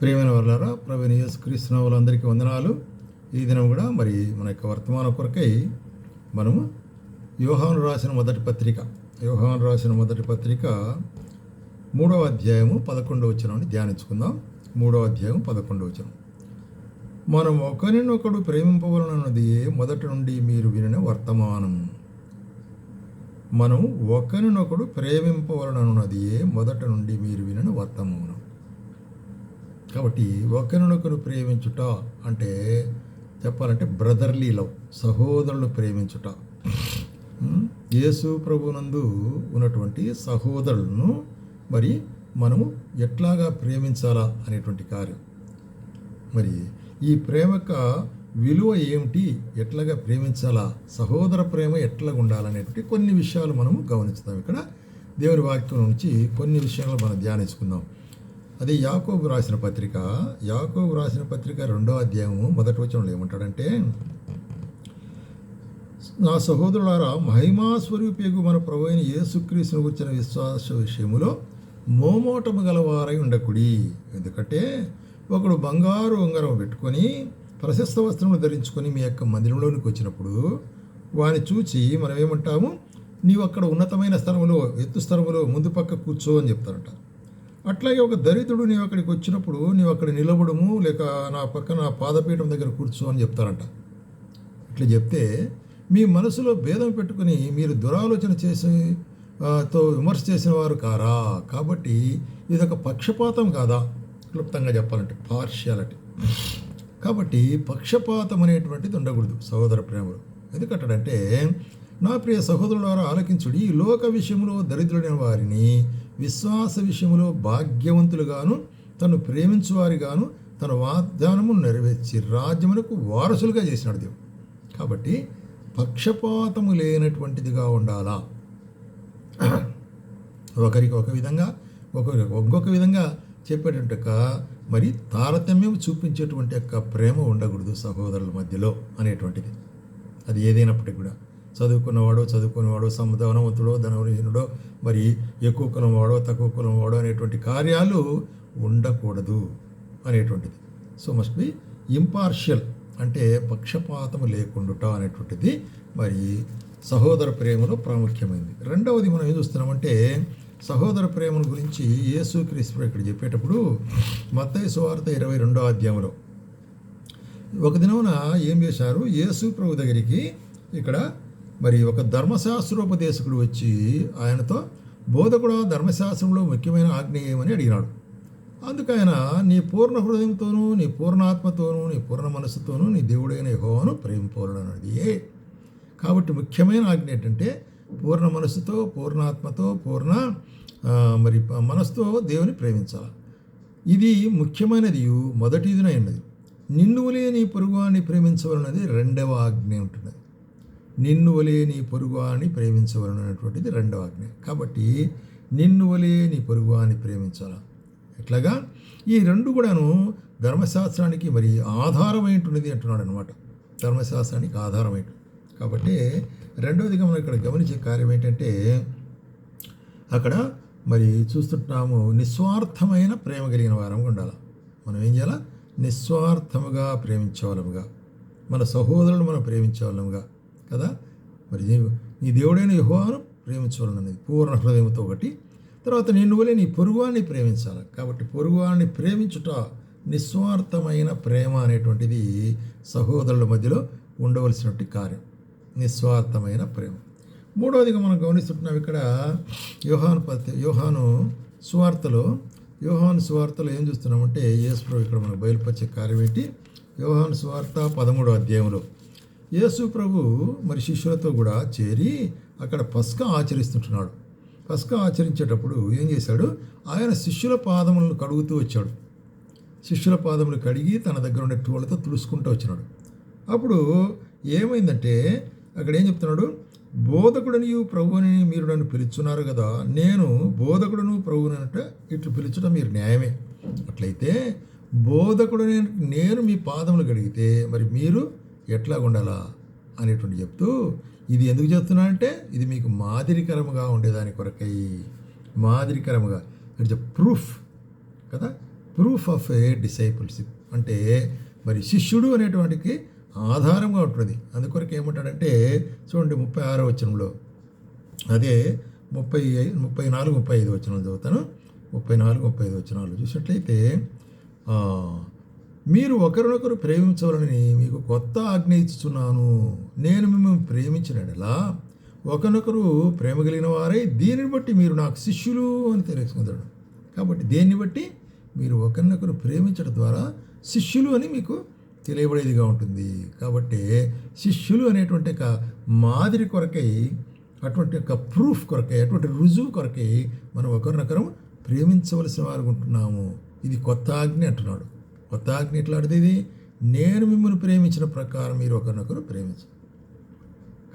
ప్రియమైన వర్లారా ప్రవీణ యేసుక్రీస్తు అందరికీ వందనాలు. ఈ దినం కూడా మరి మన యొక్క వర్తమాన కొరకై మనము యోహాను రాసిన మొదటి పత్రిక యోహాను రాసిన మొదటి పత్రిక మూడవ అధ్యాయము పదకొండవ వచనాన్ని ధ్యానించుకుందాం. మూడవ అధ్యాయం పదకొండవ వచనం. మనం ఒకరినొకడు ప్రేమింపవలనన్నది మొదటి నుండి మీరు వినిన వర్తమానం. మనం ఒకరినొకడు ప్రేమింపవలనన్నది మొదట నుండి మీరు వినిన వర్తమానం. కాబట్టి ఒకరినొకరు ప్రేమించుట అంటే చెప్పాలంటే బ్రదర్లీ లవ్ సహోదరులు ప్రేమించుట. యేసు ప్రభునందు ఉన్నటువంటి సహోదరులను మరి మనము ఎట్లాగా ప్రేమించాలా అనేటువంటి కార్యం. మరి ఈ ప్రేమక విలువ ఏమిటి? ఎట్లాగా ప్రేమించాలా? సహోదర ప్రేమ ఎట్లా ఉండాలనేటువంటి కొన్ని విషయాలు మనము గమనిస్తాం ఇక్కడ దేవుని వాక్యం నుంచి కొన్ని విషయాలు మనం ధ్యానించుకుందాం. అది యాకోబు రాసిన పత్రిక యాకోబు రాసిన పత్రిక రెండో అధ్యాయము మొదటి వచనంలో ఏమంటాడంటే నా సహోదరులారా మహిమాస్వరూపియకు మన ప్రభు అయిన యేసుక్రీస్తును విశ్వాస విషయములో మోమోటము గలవారై ఉండకుడి. ఎందుకంటే ఒకడు బంగారు ఉంగరం పెట్టుకొని ప్రశస్త వస్త్రములు ధరించుకొని మీ యొక్క మందిరంలోనికి వచ్చినప్పుడు వాని చూచి మనం ఏమంటాము నీవు అక్కడ ఉన్నతమైన స్థలములో ఎత్తు స్థలములో ముందు పక్క కూర్చో అని చెప్తారంట. అట్లాగే ఒక దరిద్రుడు నీవు అక్కడికి వచ్చినప్పుడు నీవు అక్కడ నిలబడము లేక నా పక్కన నా పాదపీఠం దగ్గర కూర్చో అని చెప్తారంట. ఇట్లా చెప్తే మీ మనసులో భేదం పెట్టుకుని మీరు దురాలోచన చేసి తో విమర్శ చేసిన వారు కారా? కాబట్టి ఇది ఒక పక్షపాతం కాదా? క్లుప్తంగా చెప్పాలంటే పార్షియాలిటీ. కాబట్టి పక్షపాతం అనేటువంటిది ఉండకూడదు సహోదర ప్రేమలు. ఎందుకంటాడంటే నా ప్రియ సహోదరులారా ఆలకించుడి ఈ లోక విషయంలో దరిద్రుడైన వారిని విశ్వాస విషయంలో భాగ్యవంతులుగాను తను ప్రేమించువారిగాను తన వాగ్దానము నెరవేర్చి రాజ్యమునకు వారసులుగా చేసినాడు దేవుడు. కాబట్టి పక్షపాతము లేనటువంటిదిగా ఉండాలా? ఒకరికి ఒక విధంగా ఒకరికి ఇంకొక విధంగా చెప్పేటువంటి మరి తారతమ్యం చూపించేటువంటి యొక్క ప్రేమ ఉండకూడదు సహోదరుల మధ్యలో అనేటువంటిది. అది ఏదైనప్పటికీ కూడా. చదువుకున్నవాడో చదువుకున్నవాడో సముదానవంతుడో ధనవహీనుడో మరి ఎక్కువ కులం వాడో తక్కువ కులం వాడో అనేటువంటి కార్యాలు ఉండకూడదు అనేటువంటిది. సో మస్ట్ బి ఇంపార్షియల్ అంటే పక్షపాతం లేకుండుట అనేటువంటిది మరి సహోదర ప్రేమలో ప్రాముఖ్యమైనది రెండవది మనం ఏం చూస్తున్నామంటే సహోదర ప్రేమను గురించి యేసుక్రీస్తు ఇక్కడ చెప్పేటప్పుడు మత్తయ్య సువార్త ఇరవై రెండో అధ్యాయంలో ఒక దినమున ఏం చేశారు? యేసు ప్రభు దగ్గరికి ఇక్కడ మరి ఒక ధర్మశాస్త్రోపదేశకుడు వచ్చి ఆయనతో బోధకుడు ధర్మశాస్త్రంలో ముఖ్యమైన ఆజ్ఞ ఏమని అడిగినాడు. అందుకు ఆయన నీ పూర్ణ హృదయంతోనూ నీ పూర్ణాత్మతోనూ నీ పూర్ణ మనస్సుతోనూ నీ దేవుడైన యహోవను ప్రేమిపోలనది కాబట్టి ముఖ్యమైన ఆజ్ఞ ఏంటంటే పూర్ణ మనస్సుతో పూర్ణాత్మతో పూర్ణ మరి ప- మనసుతో దేవుని ప్రేమించాలి. ఇది ముఖ్యమైనది మొదటిదినైనది. నిన్నువులే నీ పొరుగువాన్ని ప్రేమించవలనది రెండవ ఆజ్ఞ ఉంటున్నది నిన్ను వలే నీ పొరుగువాన్ని ప్రేమించవలనటువంటిది రెండవ ఆజ్ఞ. కాబట్టి నిన్ను వలే నీ పొరుగువాన్ని ప్రేమించాల? ఎట్లాగా? ఈ రెండు కూడాను ధర్మశాస్త్రానికి మరి ఆధారమైనటువంటిది అంటున్నాడు అనమాట ధర్మశాస్త్రానికి ఆధారమైనటువంటి కాబట్టి రెండవదిగా మనం ఇక్కడ గమనించే కార్యం ఏంటంటే అక్కడ మరి చూస్తుంటాము నిస్వార్థమైన ప్రేమ కలిగిన వారం ఉండాలి? మనం ఏం చేయాలా? నిస్వార్థముగా ప్రేమించేవాళ్ళముగా మన సహోదరులను మనం ప్రేమించేవాళ్ళముగా కదా? మరి నీ- దేవుడైన యహోవాను ప్రేమించవాలన్నది పూర్ణ హృదయంతో ఒకటి. తర్వాత నిన్ను వలె నీ పొరుగువాన్ని ప్రేమించాలి. కాబట్టి పొరుగువాన్ని ప్రేమించుట నిస్వార్థమైన ప్రేమ అనేటువంటిది సహోదరుల మధ్యలో ఉండవలసినటువంటి కార్యం. నిస్వార్థమైన ప్రేమ. మూడవదిగా మనం గమనిస్తుంటున్నాం ఇక్కడ యోహాను పత్రి యోహాను సువార్తలో యోహాను సువార్తలో ఏం చూస్తున్నామంటే యేసు ఇక్కడ మనకు బయలుపరిచే కార్యం ఏంటి? యోహాను సువార్త పదమూడో అధ్యాయంలో. యేసు ప్రభు మరి శిష్యులతో కూడా చేరి అక్కడ పస్క ఆచరిస్తుంటున్నాడు. పస్క ఆచరించేటప్పుడు ఏం చేశాడు? ఆయన శిష్యుల పాదములను కడుగుతూ వచ్చాడు. శిష్యుల పాదములు కడిగి తన దగ్గర ఉండే టూళ్ళతో తుడుచుకుంటూ వచ్చినాడు. అప్పుడు ఏమైందంటే అక్కడ ఏం చెప్తున్నాడు? బోధకుడని ప్రభువుని మీరు నన్ను పిలుచున్నారు కదా నేను బోధకుడును ప్రభువునంటే ఇట్లు పిలుచడం మీరు న్యాయమే. అట్లయితే బోధకుడని నేను మీ పాదములు కడిగితే మరి మీరు ఎట్లా ఉండాలా అనేటువంటి చెప్తూ ఇది ఎందుకు చెప్తున్నా అంటే ఇది మీకు మాదిరికరముగా ఉండేదాని కొరకై మాదిరికరముగా ఇట్స్ ప్రూఫ్ కదా? ప్రూఫ్ ఆఫ్ ఏ డిసైపుల్షిప్ అంటే మరి శిష్యుడు అనేటువంటికి ఆధారంగా ఉంటుంది. అందుకొరకు ఏమంటాడంటే చూడండి ముప్పై ఆరో వచనంలో అదే ముప్పై ఐదు ముప్పై నాలుగు ముప్పై ఐదు వచనాలు చదువుతాను. ముప్పై నాలుగు ముప్పై ఐదు వచనాలు చూసినట్లయితే మీరు ఒకరినొకరు ప్రేమించవాలని మీకు కొత్త ఆజ్ఞ ఇస్తున్నాను నేను మిమ్మల్ని ప్రేమించినలా ఒకరినొకరు ప్రేమ కలిగిన వారై దీనిని బట్టి మీరు నాకు శిష్యులు అని తెలుసుకుంటాడు కాబట్టి దేన్ని బట్టి? మీరు ఒకరినొకరు ప్రేమించడం ద్వారా శిష్యులు అని మీకు తెలియబడేదిగా ఉంటుంది. కాబట్టి శిష్యులు అనేటువంటి ఒక మాదిరి కొరకై అటువంటి ఒక ప్రూఫ్ కొరకై అటువంటి రుజువు కొరకై మనం ఒకరినొకరం ప్రేమించవలసిన వారు ఉంటున్నాము. ఇది కొత్త ఆజ్ఞ అంటున్నాడు. కొత్త ఆజ్ఞ ఎట్లాంటిది ఇది? నేను మిమ్మల్ని ప్రేమించిన ప్రకారం మీరు ఒకరినొకరు ప్రేమించు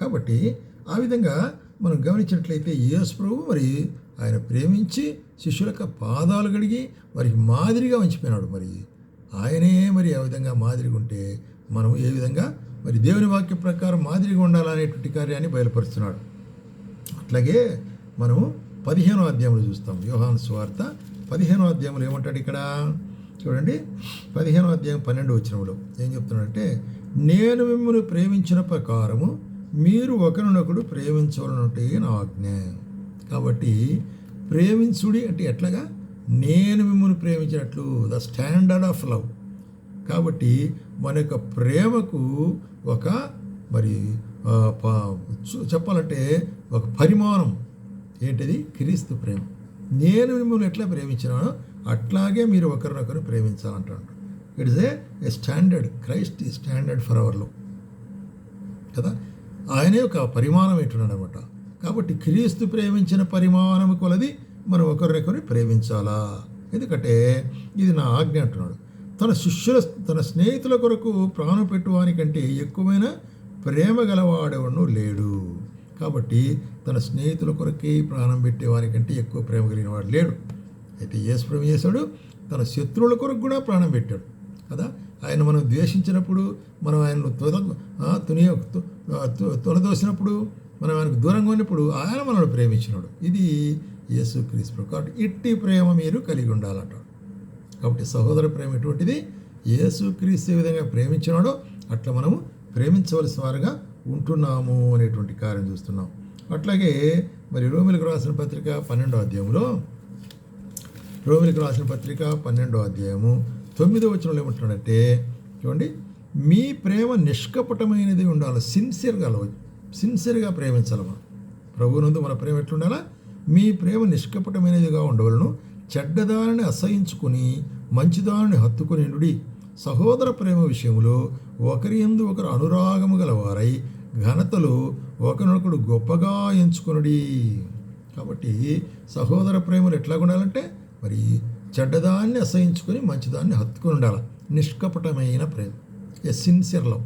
కాబట్టి ఆ విధంగా మనం గమనించినట్లయితే యేసు ప్రభు మరి ఆయన ప్రేమించి శిష్యులకు పాదాలు కడిగి వారికి మాదిరిగా ఉంచిపోయినాడు మరి. ఆయనే మరి ఆ విధంగా మాదిరిగా ఉంటే మనం ఏ విధంగా మరి దేవుని వాక్య ప్రకారం మాదిరిగా ఉండాలనేటువంటి కార్యాన్ని బయలుపరుస్తున్నాడు. అట్లాగే మనం పదిహేనో అధ్యాయంలో చూస్తాం. యోహాను స్వార్త పదిహేనో అధ్యాయంలో ఏమంటాడు ఇక్కడ? చూడండి. పదిహేనో అధ్యాయం పన్నెండు వచ్చినప్పుడు ఏం చెప్తున్నాడంటే నేను మిమ్మల్ని ప్రేమించిన ప్రకారము మీరు ఒకరినొకడు ప్రేమించవలనంటే నా ఆజ్ఞ. కాబట్టి ప్రేమించుడి అంటే ఎట్లాగా? నేను మిమ్మల్ని ప్రేమించినట్లు ద స్టాండర్డ్ ఆఫ్ లవ్ కాబట్టి మన యొక్క ప్రేమకు ఒక మరి చెప్పాలంటే ఒక పరిమాణం. ఏంటిది? క్రీస్తు ప్రేమ. నేను మిమ్మల్ని ఎట్లా ప్రేమించినానో అట్లాగే మీరు ఒకరినొకరు ప్రేమించాలంటాడు. It is a standard Christ ఈ స్టాండర్డ్ ఫర్ అవర్ కదా? ఆయనే ఒక పరిమాణం ఏంటున్నాడు అనమాట కాబట్టి క్రీస్తు ప్రేమించిన పరిమాణం కొలది మనం ఒకరినొకరు ప్రేమించాలా? ఎందుకంటే ఇది నా ఆజ్ఞ అంటున్నాడు. తన శిష్యుల తన స్నేహితుల కొరకు ప్రాణం పెట్టువానికంటే ఎక్కువైన ప్రేమ గలవాడేవాడు లేడు. కాబట్టి తన స్నేహితుల కొరకే ప్రాణం పెట్టేవానికంటే ఎక్కువ ప్రేమ కలిగిన వాడు లేడు. అయితే యేసుప్రభు చేశాడు తన శత్రువుల కొరకు కూడా ప్రాణం పెట్టాడు కదా? ఆయన మనం ద్వేషించినప్పుడు మనం ఆయనను తొల తుని తు- తొలదోసినప్పుడు మనం ఆయనకు దూరంగా ఉన్నప్పుడు ఆయన మనల్ని ప్రేమించినాడు. ఇది యేసు క్రీస్తు కాబట్టి ఇట్టి ప్రేమ మీరు కలిగి ఉండాలంటాడు కాబట్టి సహోదర ప్రేమ ఎటువంటిది? యేసు క్రీస్తు ఏ విధంగా ప్రేమించినాడో అట్లా మనము ప్రేమించవలసిన వారుగా ఉంటున్నాము అనేటువంటి కార్యం చూస్తున్నాం. అట్లాగే మరి రోమిలకు రాసిన పత్రిక పన్నెండో అధ్యాయంలో రోమిలకు రాసిన పత్రిక పన్నెండో అధ్యాయము తొమ్మిదో వచనంలో ఏమంటున్నాడంటే చూడండి మీ ప్రేమ నిష్కపటమైనది ఉండాలి సిన్సియర్గా సిన్సియర్గా ప్రేమించాలి మనం. ప్రభువునందు మన ప్రేమ ఎట్లుండాలా? మీ ప్రేమ నిష్కపటమైనదిగా ఉండవలను చెడ్డదారిని అసహించుకుని మంచిదారిని హత్తుకుని నుడి సహోదర ప్రేమ విషయంలో ఒకరి ఎందు ఒకరు అనురాగము గలవారై ఘనతలు ఒకరినొకడు గొప్పగా ఎంచుకొనుడి. కాబట్టి సహోదర ప్రేమలు ఎట్లా ఉండాలంటే మరి చెడ్డదాన్ని అసహించుకొని మంచిదాన్ని హత్తుకుని ఉండాలి. నిష్కపటమైన ప్రేమ. ఏ సిన్సియర్ లవ్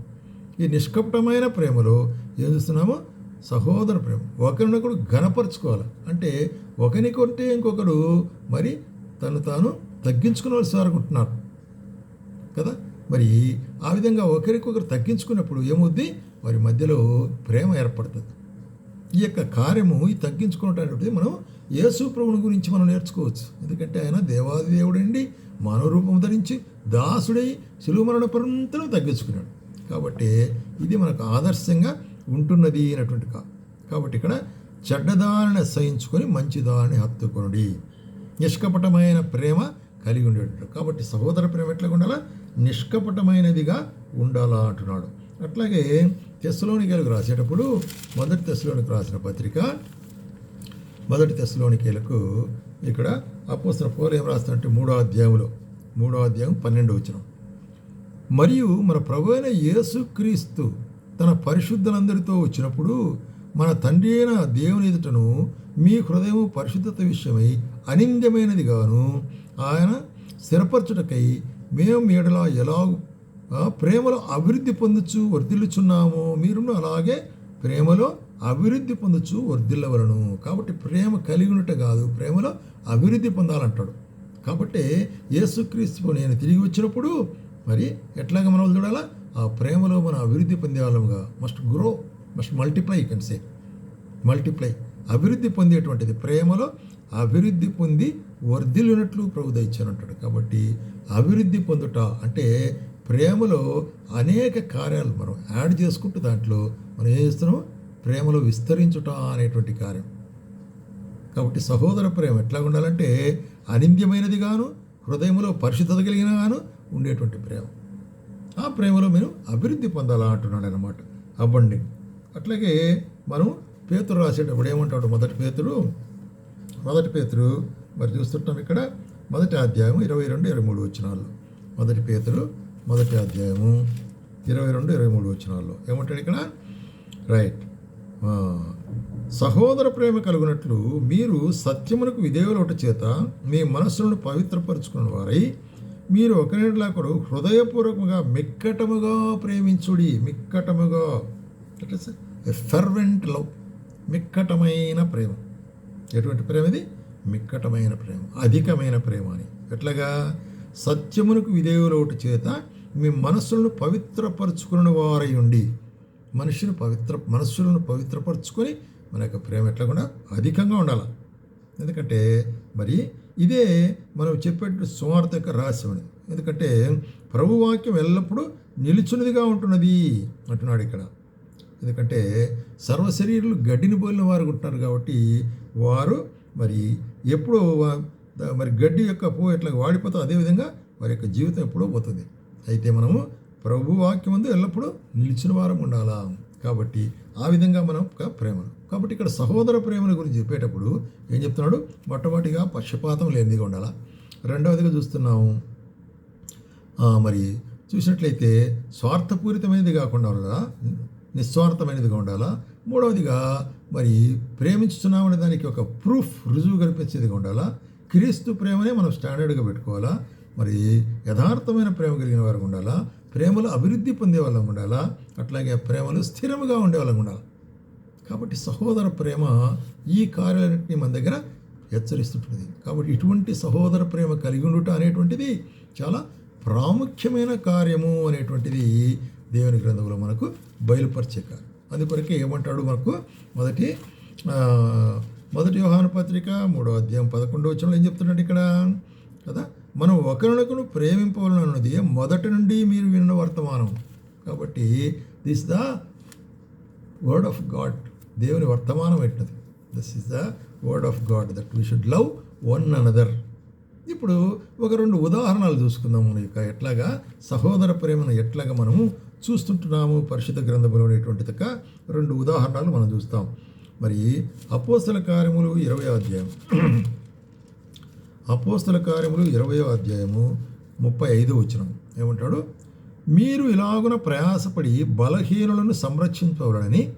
ఈ నిష్కపటమైన ప్రేమలో ఏం చూస్తున్నామో? సహోదర ప్రేమ. ఒకరినొకడు ఘనపరుచుకోవాలి. అంటే ఒకరికొంటే ఇంకొకడు మరి తను తాను తగ్గించుకునవలసి అనుకుంటున్నారు కదా? మరి ఆ విధంగా ఒకరికొకరు తగ్గించుకున్నప్పుడు ఏమవుద్ది? వారి మధ్యలో ప్రేమ ఏర్పడుతుంది. ఈ యొక్క కార్యము ఈ తగ్గించుకున్నటువంటి మనం యేసు ప్రభుని గురించి మనం నేర్చుకోవచ్చు. ఎందుకంటే ఆయన దేవాది దేవుడండి మానవ రూపం ధరించి దాసుడై శిలువ మరణ పరంతరం తగ్గించుకున్నాడు. కాబట్టి ఇది మనకు ఆదర్శంగా ఉంటున్నది అనేటువంటి కా కాబట్టి ఇక్కడ చెడ్డదారిని సహించుకొని మంచిదారిని హత్తుకొనుడి. నిష్కపటమైన ప్రేమ కలిగి ఉండేటట్టు. కాబట్టి సహోదర ప్రేమ ఎట్లా ఉండాలా? నిష్కపటమైనదిగా ఉండాలా అంటున్నాడు. అట్లాగే తెస్సులోనికేలకు రాసేటప్పుడు మొదటి తెస్సులోనికి రాసిన పత్రిక మొదటి తెస్సులోనికేలకు ఇక్కడ అపోసిన పోలు ఏం రాస్తాడంటే మూడో అధ్యాయంలో మూడో అధ్యాయం పన్నెండు వచ్చిన మరియు మన ప్రభు అయిన యేసుక్రీస్తు తన పరిశుద్ధులందరితో వచ్చినప్పుడు మన తండ్రి అయిన దేవుని ఎదుటను మీ హృదయం పరిశుద్ధత విషయమై అనింద్యమైనది గాను ఆయన స్థిరపరచుటకై మేము ఎడలా ఎలాగూ ప్రేమలో అభివృద్ధి పొందుచు వర్ధిల్లుచున్నాము. మీరు అలాగే ప్రేమలో అభివృద్ధి పొందుచు వర్ధిల్లవలను. కాబట్టి ప్రేమ కలిగి ఉన్నట్టు కాదు ప్రేమలో అభివృద్ధి పొందాలంటాడు. కాబట్టి యేసుక్రీస్తు నేను తిరిగి వచ్చినప్పుడు మరి ఎట్లాగా మనం చూడాలా? ఆ ప్రేమలో మనం అభివృద్ధి పొందేవాళ్ళముగా. Must grow must multiply can say multiply అభివృద్ధి పొందేటువంటిది. ప్రేమలో అభివృద్ధి పొంది వర్ధిల్లినట్లు ప్రభు అంటాడు. కాబట్టి అభివృద్ధి పొందుట అంటే ప్రేమలో అనేక కార్యాలు మనం యాడ్ చేసుకుంటూ దాంట్లో మనం ఏం చేస్తున్నాం? ప్రేమలో విస్తరించుట అనేటువంటి కార్యం. కాబట్టి సహోదర ప్రేమ ఎట్లా ఉండాలంటే అనింద్యమైనది గాను హృదయంలో పరిశుద్ధత కలిగిన గాను ఉండేటువంటి ప్రేమ. ఆ ప్రేమలో మేము అభివృద్ధి పొందాలా అంటున్నాడు అనమాట అబ్బండి అట్లాగే మనం పేతురు రాసేటప్పుడు ఏమంటాడు మొదటి పేతుడు మొదటి పేతురు మరి చూస్తుంటాం ఇక్కడ మొదటి అధ్యాయం ఇరవై రెండు ఇరవై మూడు వచ్చినాళ్ళు మొదటి పేతురు మొదటి అధ్యాయము ఇరవై రెండు ఇరవై మూడు వచ్చినాల్లో ఏమంటాడు ఇక్కడ? రైట్. సహోదర ప్రేమ కలుగునట్లు మీరు సత్యమునకు విధేయులొట చేత మీ మనస్సులను పవిత్రపరుచుకున్న వారై మీరు ఒకరిలాకరు హృదయపూర్వకంగా మిక్కటముగా ప్రేమించుడి మిక్కటముగా ఫెర్వెంట్ లవ్ మిక్కటమైన ప్రేమ. ఎటువంటి ప్రేమ ఇది? మిక్కటమైన ప్రేమ. అధికమైన ప్రేమ అని. ఎట్లాగా? సత్యమునకు విధేయులొట చేత మీ మనస్సులను పవిత్రపరుచుకున్న వారై ఉండి మనుషులు పవిత్ర మనస్సులను పవిత్రపరచుకొని మన యొక్క ప్రేమ ఎట్లా కూడా అధికంగా ఉండాలి. ఎందుకంటే మరి ఇదే మనం చెప్పేటువంటి సువార్త యొక్క రహస్యం అనేది ఎందుకంటే ప్రభు వాక్యం ఎల్లప్పుడూ నిలుచున్నదిగా ఉంటున్నది అంటున్నాడు ఇక్కడ. ఎందుకంటే సర్వశరీరులు గడ్డిని పోలిన వారు ఉంటున్నారు కాబట్టి వారు మరి ఎప్పుడూ మరి గడ్డి యొక్క పువ్వు ఎట్లా వాడిపోతుందో అదేవిధంగా వారి యొక్క జీవితం ఎప్పుడూ పోతుంది. అయితే మనము ప్రభు వాక్యం ముందు ఎల్లప్పుడూ నిలిచిన వారం ఉండాలా? కాబట్టి ఆ విధంగా మనం ఒక ప్రేమ కాబట్టి ఇక్కడ సహోదర ప్రేమల గురించి చెప్పేటప్పుడు ఏం చెప్తున్నాడు? మొట్టమొదటిగా పక్షపాతం లేనిదిగా ఉండాలా? రెండవదిగా చూస్తున్నాము మరి చూసినట్లయితే స్వార్థపూరితమైనది కాకుండా ఉండాలా? నిస్వార్థమైనదిగా ఉండాలా? మూడవదిగా మరి ప్రేమించుతున్నామనే దానికి ఒక ప్రూఫ్ రుజువు కనిపించేదిగా ఉండాలా? క్రీస్తు ప్రేమనే మనం స్టాండర్డ్గా పెట్టుకోవాలా? మరి యథార్థమైన ప్రేమ కలిగిన వారు ఉండాలా? ప్రేమలో అభివృద్ధి పొందే వాళ్ళం ఉండాలా? అట్లాగే ప్రేమలు స్థిరముగా ఉండే వాళ్ళం ఉండాలి? కాబట్టి సహోదర ప్రేమ ఈ కార్యాలన్నింటినీ మన దగ్గర హెచ్చరిస్తుంటుంది. కాబట్టి ఇటువంటి సహోదర ప్రేమ కలిగి ఉండుట అనేటువంటిది చాలా ప్రాముఖ్యమైన కార్యము అనేటువంటిది దేవుని గ్రంథంలో మనకు బయలుపరిచే కార్యం. అందుకొరకే ఏమంటాడు మనకు? మొదటి మొదటి వ్యవహార పత్రిక మూడో అధ్యాయం పదకొండో ఏం చెప్తున్నాడు ఇక్కడ? కదా? మనం ఒకరినొకరు ప్రేమింపవలనన్నది మొదటి నుండి మీరు విన్న వర్తమానం. కాబట్టి this the word of God దేవుని వర్తమానం ఎట్టది this is the word of God that we should love one another ఇప్పుడు ఒక రెండు ఉదాహరణలు చూసుకుందాం మన యొక్క ఎట్లాగా? సహోదర ప్రేమను ఎట్లాగా మనము చూస్తుంటున్నాము? పరిశుద్ధ గ్రంథంలో అనేటువంటి యొక్క రెండు ఉదాహరణలు మనం చూస్తాం. మరి అపోస్తల కార్యములు ఇరవై అధ్యాయం. అపోస్తుల కార్యములు ఇరవయో అధ్యాయము ముప్పై ఐదు వచ్చిన ఏమంటాడు? మీరు ఇలాగున ప్రయాసపడి బలహీనులను సంరక్షించవాలని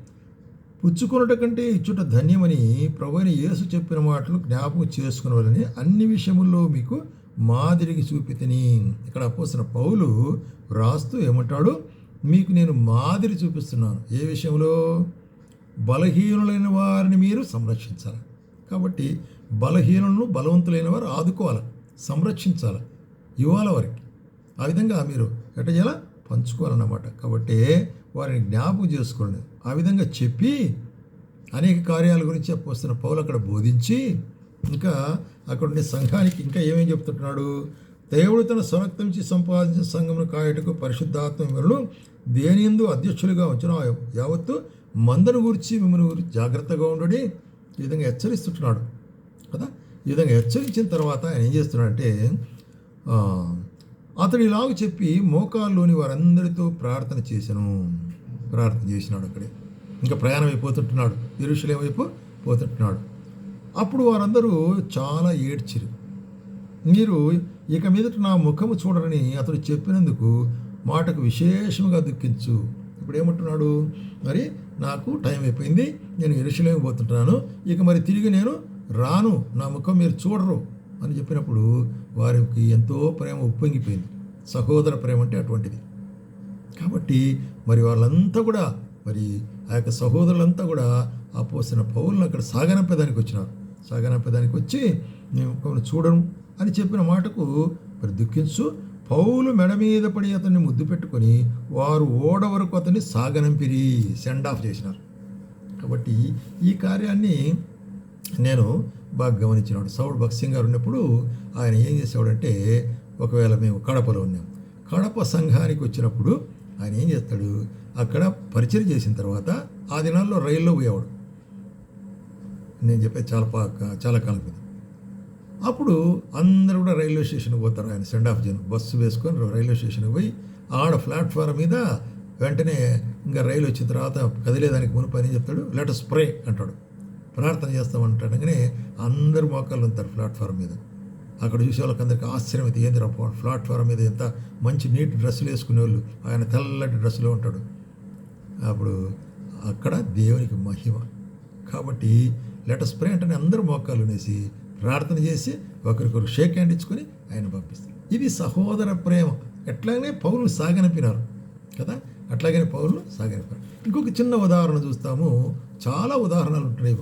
పుచ్చుకొనుట కంటే ఇచ్చుట ధన్యమని ప్రభుని యేసు చెప్పిన మాటలు జ్ఞాపకం చేసుకునవాలని అన్ని విషయముల్లో మీకు మాదిరికి చూపితిని. ఇక్కడ అపోసిన పౌలు రాస్తూ ఏమంటాడు? మీకు నేను మాదిరి చూపిస్తున్నాను. ఏ విషయంలో? బలహీనులైన వారిని మీరు సంరక్షించాలి. కాబట్టి బలహీనులను బలవంతులైన వారు ఆదుకోవాలి సంరక్షించాలి ఇవ్వాలి వారికి. ఆ విధంగా మీరు ఎట చేయాల? పంచుకోవాలన్నమాట. కాబట్టి వారిని జ్ఞాపకం చేసుకోండి. ఆ విధంగా చెప్పి అనేక కార్యాల గురించి వస్తున్న పౌలు అక్కడ బోధించి ఇంకా అక్కడ ఉండే సంఘానికి ఇంకా ఏమేమి చెప్తుంటున్నాడు? దేవుడు తన స్వరక్తం నుంచి సంపాదించిన సంఘమును కాయటకు పరిశుద్ధాత్మ మిమ్మల్ని దేని ఎందు అధ్యక్షులుగా వచ్చిన యావత్తు మందను గురించి మిమ్మల్ని గురించి జాగ్రత్తగా ఉండడి. ఈ విధంగా హెచ్చరిస్తుంటున్నాడు. కదా? ఈ విధంగా హెచ్చరించిన తర్వాత ఆయన ఏం చేస్తున్నాడంటే అతడు ఇలాగ చెప్పి మోకాల్లోని వారందరితో ప్రార్థన చేశాను. ప్రార్థన చేసినాడు అక్కడే. ఇంకా ప్రయాణం అయిపోతుంటున్నాడు. ఇరుషులేం వైపు పోతుంటున్నాడు. అప్పుడు వారందరూ చాలా ఏడ్చిరు. మీరు ఇక మీదట నా ముఖము చూడరని అతడు చెప్పినందుకు మాటకు విశేషంగా దుఃఖించు. ఇప్పుడు ఏమంటున్నాడు? మరి నాకు టైం అయిపోయింది. నేను ఎరుసలేమి పోతుంటున్నాను. ఇక మరి తిరిగి నేను రాను నా ముఖం మీరు చూడరు అని చెప్పినప్పుడు వారికి ఎంతో ప్రేమ ఉప్పొంగిపోయింది. సహోదర ప్రేమ అంటే అటువంటిది. కాబట్టి మరి వాళ్ళంతా కూడా మరి ఆ యొక్క సహోదరులంతా కూడా ఆ పోసిన పౌలను అక్కడ సాగనంపేదానికి వచ్చినారు. సాగనంపేదానికి వచ్చి నేను ఒకరిని చూడను అని చెప్పిన మాటకు మరి దుఃఖించు. పౌలు మెడ మీద పడి అతన్ని ముద్దు పెట్టుకొని వారు ఓడ వరకు అతన్ని సాగనంపిరి సెండ్ ఆఫ్ చేసినారు. కాబట్టి ఈ కార్యాన్ని నేను బాగా గమనించినాడు సౌడ్ భక్సింగ్ గారు ఉన్నప్పుడు ఆయన ఏం చేసేవాడంటే ఒకవేళ మేము కడపలో ఉన్నాం. కడప సంఘానికి వచ్చినప్పుడు ఆయన ఏం చేస్తాడు అక్కడ పరిచయం చేసిన తర్వాత ఆ దినాల్లో రైల్లో పోయేవాడు. నేను చెప్పేది చాలా చాలా కాలం క్రితం. అప్పుడు అందరూ కూడా రైల్వే స్టేషన్కి పోతారు. ఆయన సెండ్ ఆఫ్ జనం బస్సు వేసుకొని రైల్వే స్టేషన్కి పోయి ఆడ ప్లాట్ఫారం మీద వెంటనే ఇంకా రైలు వచ్చిన తర్వాత కదిలేదానికి మునుపు అని చెప్తాడు? లెటర్ స్ప్రే అంటాడు. ప్రార్థన చేస్తామంటాడగానే అందరూ మోకాళ్ళు ఉంటారు ప్లాట్ఫారం మీద. అక్కడ చూసే వాళ్ళకి ఆశ్చర్యం అయితే ఏంది రా ప్లాట్ఫారం మీద ఎంత మంచి నీట్ డ్రెస్సులు వేసుకునే వాళ్ళు ఆయన తెల్లటి డ్రెస్సులో ఉంటాడు. అప్పుడు అక్కడ దేవునికి మహిమ. కాబట్టి లెటర్ ప్రే అంటే అందరూ మోకాలు అనేసి ప్రార్థన చేసి ఒకరికొకరు షేక్ హ్యాండ్ ఇచ్చుకొని ఆయన పంపిస్తారు. ఇది సహోదర ప్రేమ. ఎట్లాగనే పౌరులు సాగనిపినారు కదా? అట్లాగనే పౌరులు సాగనిపారు ఇంకొక చిన్న ఉదాహరణ చూస్తాము. చాలా ఉదాహరణలు ఉంటున్నాయి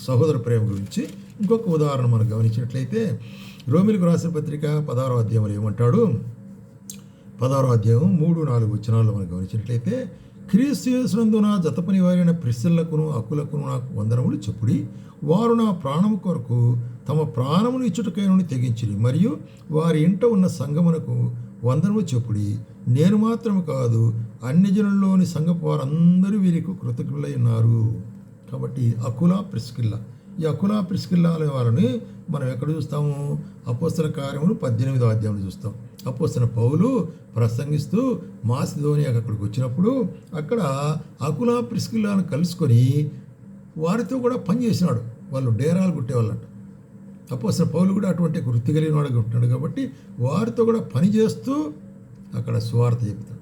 సహోదర ప్రేమ గురించి. ఇంకొక ఉదాహరణ మనం గమనించినట్లయితే రోమిలకు రాసిన పత్రిక పదహారో అధ్యాయంలో ఏమంటాడు? పదహారో అధ్యాయం మూడు నాలుగు వచనాల్లో మనం గమనించినట్లయితే క్రీస్తు యేసునందున జతపని వారైన ప్రిస్సిల్లకును అక్కులకును నాకు వందనములు చెప్పుడి. వారు నా ప్రాణము కొరకు తమ ప్రాణమును ఇచ్చుటకై నుండి తెగించిరి. మరియు వారి ఇంట ఉన్న సంగమునకు వందనము చెప్పుడి. నేను మాత్రం కాదు అన్ని జనుల్లోని సంఘపు వారందరూ వీరికి కృతజ్ఞులై ఉన్నారు. కాబట్టి అకుల ప్రిస్కిల్లా. ఈ అకుల ప్రిస్కిల్లా అనే మనం ఎక్కడ చూస్తాము? అపోస్తల కార్యములు పద్దెనిమిదో అధ్యాయంలో చూస్తాం. అపోస్తల పౌలు ప్రసంగిస్తూ మాసిధోని అక్కడికి వచ్చినప్పుడు అక్కడ అకుల ప్రిస్కిల్లాను కలుసుకొని వారితో కూడా పని చేసినాడు. వాళ్ళు డేరాలు కుట్టేవాళ్ళంట. అపోసిన పౌలు కూడా అటువంటి వృత్తి కలిగిన వాడుగా ఉంటున్నాడు కాబట్టి వారితో కూడా పని చేస్తూ అక్కడ సువార్త చెప్తాడు.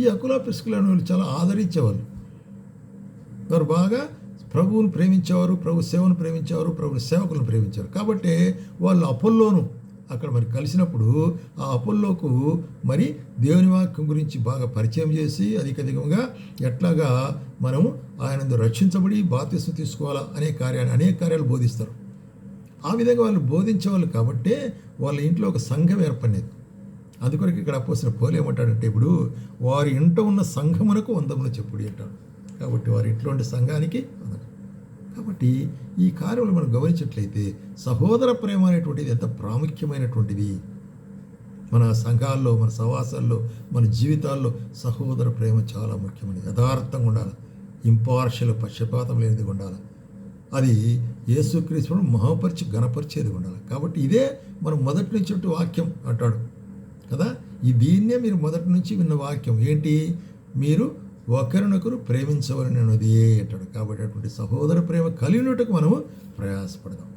ఈ అకులా ప్రిస్కిల్లాను వాళ్ళు చాలా ఆదరించేవాళ్ళు. వారు బాగా ప్రభువును ప్రేమించేవారు ప్రభు సేవను ప్రేమించేవారు ప్రభు సేవకులను ప్రేమించారు కాబట్టి వాళ్ళు అపోల్లోను అక్కడ మరి కలిసినప్పుడు ఆ అపోల్లోకు మరి దేవుని వాక్యం గురించి బాగా పరిచయం చేసి అధికధికంగా ఎట్లాగా మనము ఆయన రక్షించబడి బాధ్యత తీసుకోవాలా అనే కార్యాన్ని అనేక కార్యాలు బోధిస్తారు. ఆ విధంగా వాళ్ళు బోధించేవాళ్ళు కాబట్టే వాళ్ళ ఇంట్లో ఒక సంఘం ఏర్పడినది. అందుకొరకు ఇక్కడ అపోసిన పోలేమంటాడంటే ఇప్పుడు వారి ఇంట ఉన్న సంఘమునకు వందములు చెప్పుడు అంటాడు. కాబట్టి వారి ఇంట్లో ఉండే సంఘానికి కాబట్టి ఈ కార్యములు మనం గమనించినట్లయితే సహోదర ప్రేమ అనేటువంటిది ఎంత ప్రాముఖ్యమైనటువంటిది. మన సంఘాల్లో మన సవాసాల్లో మన జీవితాల్లో సహోదర ప్రేమ చాలా ముఖ్యమైనది. యథార్థంగా ఉండాలి. ఇంపార్షల్ పక్షపాతం లేనిది ఉండాలి. అది యేసుక్రీస్తుడు మహాపరిచి గణపరిచేది ఉండాలి. కాబట్టి ఇదే మనం మొదటి నుంచి వాక్యం అంటాడు. కదా? ఈ దీన్నే మీరు మొదటి నుంచి విన్న వాక్యం. ఏంటి? మీరు ఒకరినొకరు ప్రేమించవలనది అంటాడు. కాబట్టి అటువంటి సహోదర ప్రేమ కలిగినట్టుకు మనము ప్రయాసపడదాం.